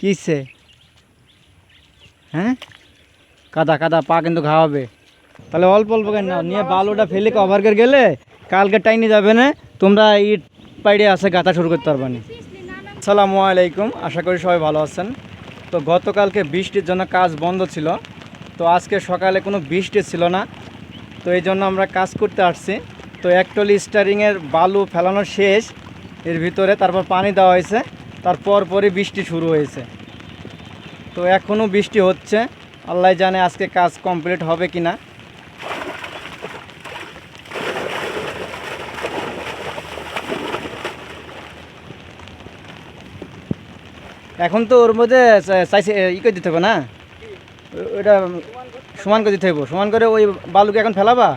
কিসে হ্যাঁ? কাদা কাদা পা কিন্তু খাওয়াবে তাহলে অল্প অল্প কেন নিয়ে বালুটা ফেলে কভার করে গেলে কালকে টাইনি যাবে না? তোমরা ইট পাইড়ে আসে গাঁথা শুরু করতে পারবে না। আসসালামু আলাইকুম, আশা করি সবাই ভালো আছেন। তো গতকালকে বৃষ্টির জন্য কাজ বন্ধ ছিল। তো আজকে সকালে কোনো বৃষ্টি ছিল না। তো এই জন্য আমরা কাজ করতে আসছি। তো একটলি স্টারিংয়ের বালু ফেলানো শেষ। এর ভিতরে তারপর পানি দেওয়া হয়েছে। তারপর পরে বৃষ্টি শুরু হয়েছে। তো এখনও বৃষ্টি হচ্ছে। আল্লাহ জানে আজকে কাজ কমপ্লিট হবে কি না এখন তো ওর মধ্যে চাইছে ই করে দিতে হবে না? ওইটা সমান করে দিতে হবে সমান করে ওই বালুকে এখন ফেলাবা?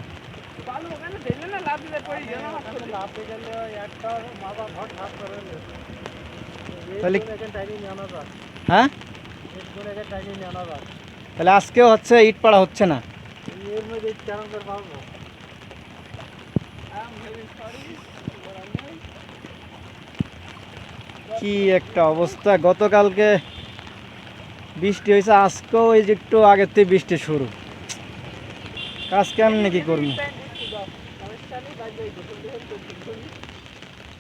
তাহলে হ্যাঁ? তাহলে আজকেও হচ্ছে ইট পাড়া হচ্ছে না? কি একটা অবস্থা। গতকালকে বৃষ্টি হয়েছে আজকেও এই যে একটু আগের থেকে বৃষ্টি শুরু। কাজ কেমন কি করব?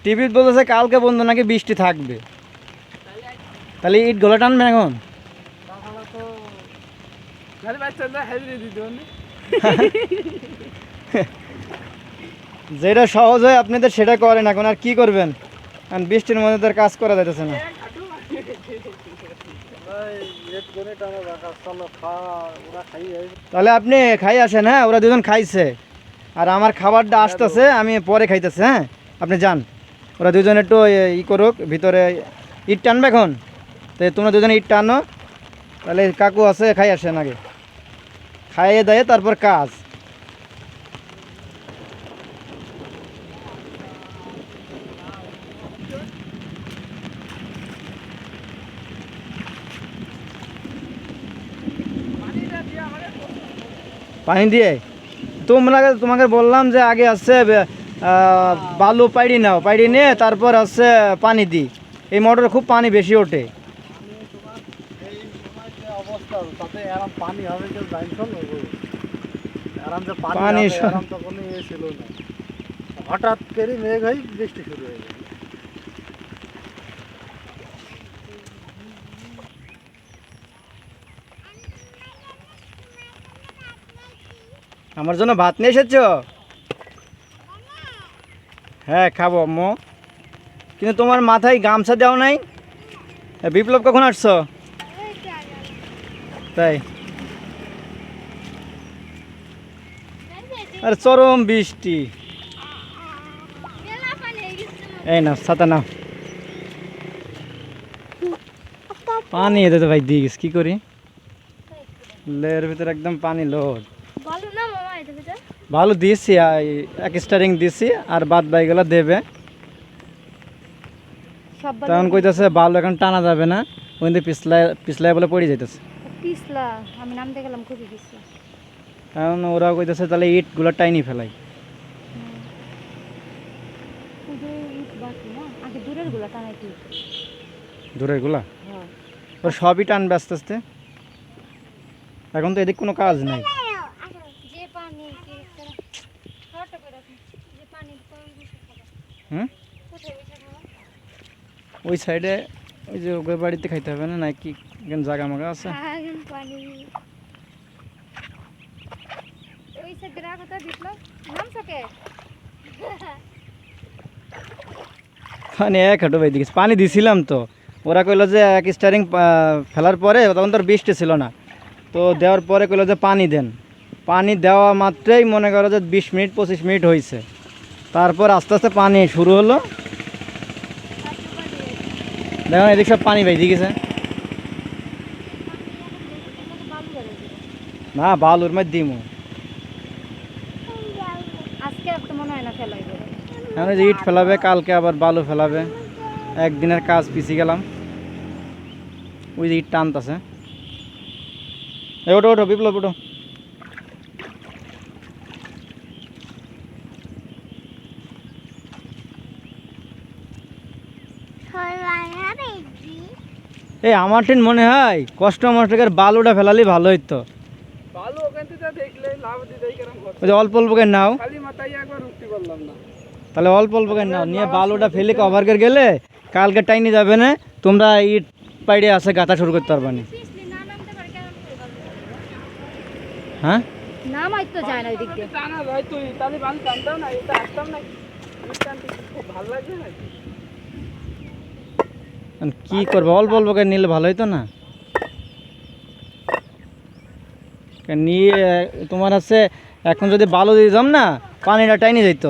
টিভি বলেছে কালকে বন্ধু নাকি বৃষ্টি থাকবে। তাহলে ইট গলা টানবে এখন? যেটা সহজ হয় আপনাদের সেটা করেন এখন আর কি করবেন? কারণ বৃষ্টির মধ্যে তার কাজ করা যাইতেছে না। তাহলে আপনি খাই আসেন হ্যাঁ? ওরা দুজন খাইছে। আর আমার খাবারটা আসতেছে আমি পরে খাইতেছে হ্যাঁ? আপনি যান। ওরা দুজন একটু ই করুক ভিতরে ইট টানবে এখন? তো তোমরা দুজনে ইট টানো। তাহলে কাকু আছে, খাই আসেন আগে। খাইয়ে দেয়, তারপর কাজ। পানি দিয়ে? তোমরা তোমাকে বললাম যে আগে আছে বালু পাইড়ি নাও। পাইড়ি নিয়ে তারপর আছে পানি দিই এই মোটরে খুব পানি বেশি ওঠে। পানি হবে কেউ না। যে পানি তো কোনো ইয়ে ছিল না। হঠাৎ করে মেঘ হয়ে বৃষ্টি শুরু হয়ে গেল। আমার জন্য ভাত নিয়ে এসেছ? হ্যাঁ খাব আম্মু। কিন্তু তোমার মাথায় গামছা দেওয়া নাই। বিপ্লব কখন আসছো? তাই? আর চরম বৃষ্টি। এই না ছাতা নাও। পানি এতে তো ভাই গেছে কি করি? লের ভিতরে একদম পানি লোড। না ভালো দিয়েছি এক স্টারিং দিছি আর বাদ বাইগুলো দেবে। তখন কইতেছে বালু এখন টানা যাবে না ওইদিকে পিছলায় পিছলায় বলে পড়ে যাইতেছে। পিছলা আমি নামতে গেলাম খুবই পিছলা। কারণ ওরা কইতেছে তাহলে ইটগুলো টাইনি ফেলাই। আগে দূরেরগুলা টানাই কি দূরেরগুলা? হ্যাঁ। ওর সবই টানবে আস্তে আস্তে। এখন তো এদিক কোনো কাজ নাই। ওই সাইডে ওই যে ওই বাড়িতে খাইতে হবে না নাকি এখানে জায়গা মাগা আছে পানি এক হাঁটু ভাই দিছিলাম তো ওরা কইলো যে এক স্টারিং ফেলার পরে তখন তোর বৃষ্টি ছিল না তো দেওয়ার পরে কইলো যে পানি দেন পানি দেওয়া মাত্রই মনে করো যে বিশ মিনিট পঁচিশ মিনিট হয়েছে তারপর আস্তে আস্তে পানি শুরু হলো দেখুন এদিক সব পানি ভাই গেছে বালু করে না বালুর মধ্যে দিমু। আজকে তো মনে হয় না ফেলাই এখন যে ইট ফেলাবে কালকে আবার বালু ফেলাবে। একদিনের কাজ পিছিয়ে গেলাম। ওই যে ইট টানতেছে ওটো ওটো বিপ্লব ওটো এই আমার টেন মনে হয় কষ্ট মষ্টকের বালুটা ফেলালে ভালো হইতো বালু ওখান থেকে দেখলে লাভ দিতে কেরম ওই যে অল্প অল্প করে নাও তাহলে অল্প অল্প করে নাও নিয়ে বালুটা ফেলে কভার করে গেলে কালকে টাইনি যাবে না তোমরা ইট পাইড়ে আসে গাঁথা শুরু করতে পারবা না? হ্যাঁ কি করব অল্প অল্প করে নিলে ভালো হইতো না কারণ নিয়ে তোমার আছে এখন যদি বালু দিয়ে যাম না পানিটা টাইনি যেত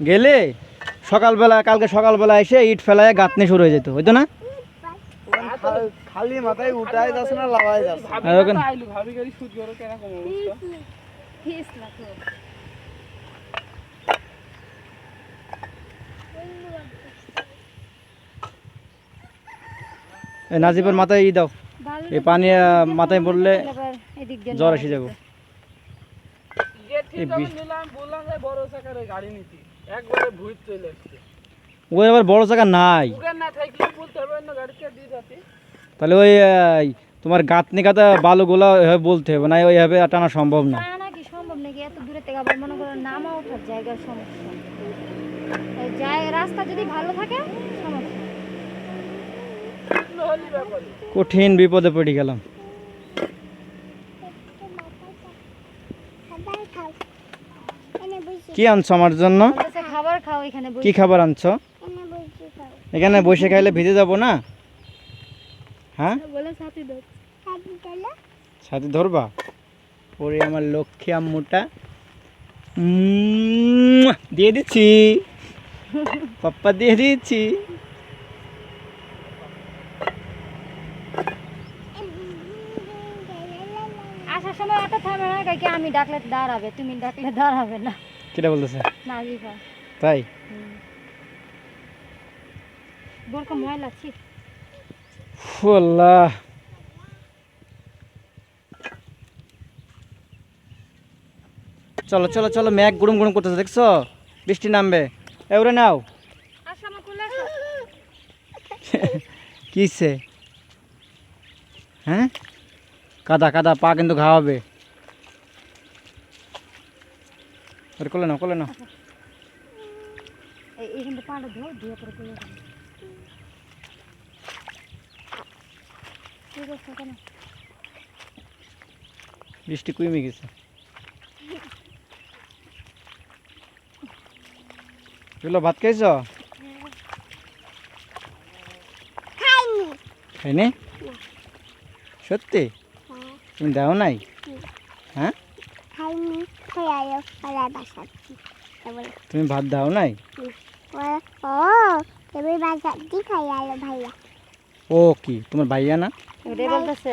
গেলে সকালবেলা কালকে সকালবেলা এসে ইট ফেলায় গাঁথনি শুরু হয়ে যেত হইতো না? খালি মাথায় উঠাই যাচ্ছে যাচ্ছে। নাজিবের মাথায় ই দাও। এই পানি মাথায় পড়লে এদিক দিয়ে জ্বর এসে যাব। ওই গাড়ি নিতি। একবারে ভুইত চলে আসছে। ওই আবার বড় জায়গা নাই। তাহলে ওই তোমার গাঁথনি কাতা বালুগুলো বলতে হবে না ওইভাবে টানা সম্ভব না। সম্ভব নাকি? এত দূরে থেকে আবার মনে করো নামা ওঠার জায়গার সমস্যা। রাস্তা যদি ভালো থাকে সমস্যা। শুকনো হলি ব্যাপারে। কঠিন বিপদে পড়ে গেলাম। কি আনছো আমার জন্য? খাবার খাও এখানে কি খাবার আনছো? এখানে বসে খাইলে ভিজে যাব না? হ্যাঁ? বলে সাথে ধরবা? ওরে আমার লক্ষ্মী আম্মুটা। দিয়ে দিচ্ছি। পাপ্পা দিয়ে দিচ্ছি। আসার সময় অটো থামে না কাকি আমি ডাকলে দাঁড়াবে তুমি ডাকলে দাঁড়াবে না। কিটা বলতেছে? না জিফা তাই বোরকা ময়লা ছি। ফু, আল্লাহ। চলো চলো চলো ম্যাগ গুড়ুম গুড়ুম করতেছে দেখছ? বৃষ্টি নামবে। এবারে নাও। কিসে? হ্যাঁ? কাদা কাদা পা কিন্তু ঘাওয়াবে ওরে কোলে নাও কোলে ধো দিয়ে পরে কোলে বৃষ্টি কুইমে গেছে চলো ভাত খাইছ খাইনি সত্যি তুমি দাও নাই হ্যাঁ খাইনি তুমি ভাত দাও নাই? ও তুমি ভাইয়া। ও কি তোমার ভাইয়া না? ওটাই বলতেছে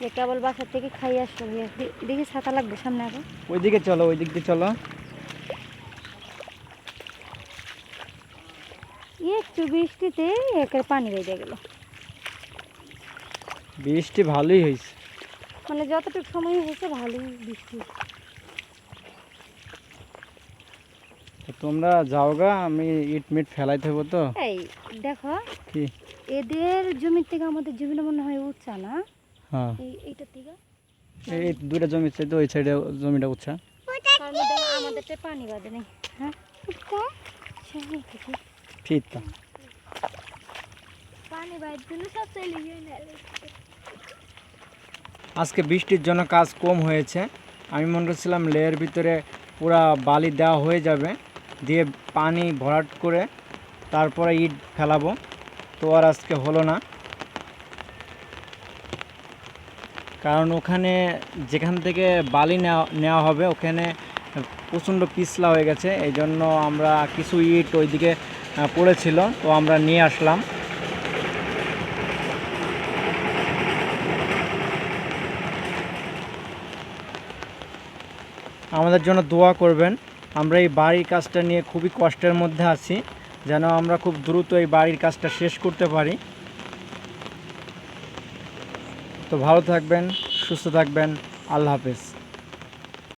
যে কেবল বাসার থেকে খাই আসলো দে- দেখি ছাতা লাগবে সামনে আগে ওইদিকে চলো ওই দিক দিয়ে চলো। একটু বৃষ্টিতে একের পানি বেঁধে গেল। বৃষ্টি ভালোই হয়েছে। মানে যতটুকু সময় হয়েছে ভালোই বৃষ্টি। তো তোমরা যাও গা আমি ইট মিট ফেলাইতে হব তো। এই দেখো কি? এদের জমির থেকে আমাদের জমিটা মনে হয় উচ্চা না? হ্যাঁ। এই এইটার থেকে? এই দুইটা জমি চাইতে ওই সাইডে জমিটা উঠছে তার আমাদেরটা পানি বাঁধে নেই। হ্যাঁ? ঠিক তো। পানি বাঁধ দিলে সব চলে আজকে বৃষ্টির জন্য কাজ কম হয়েছে। আমি মনে করছিলাম লেয়ের ভিতরে পুরা বালি দেওয়া হয়ে যাবে। দিয়ে পানি ভরাট করে তারপরে ইট ফেলাবো। তো আর আজকে হলো না। কারণ ওখানে যেখান থেকে বালি নেওয়া হবে, ওখানে প্রচণ্ড পিছলা হয়ে গেছে। এই জন্য আমরা কিছু ইট ওইদিকে পড়েছিল, তো আমরা নিয়ে আসলাম। আমাদের জন্য দোয়া করবেন। আমরা এই বাড়ির কাজটা নিয়ে খুবই কষ্টের মধ্যে আছি, যেন আমরা খুব দ্রুত এই বাড়ির কাজটা শেষ করতে পারি। তো ভালো থাকবেন, সুস্থ থাকবেন, আল্লাহ হাফেজ।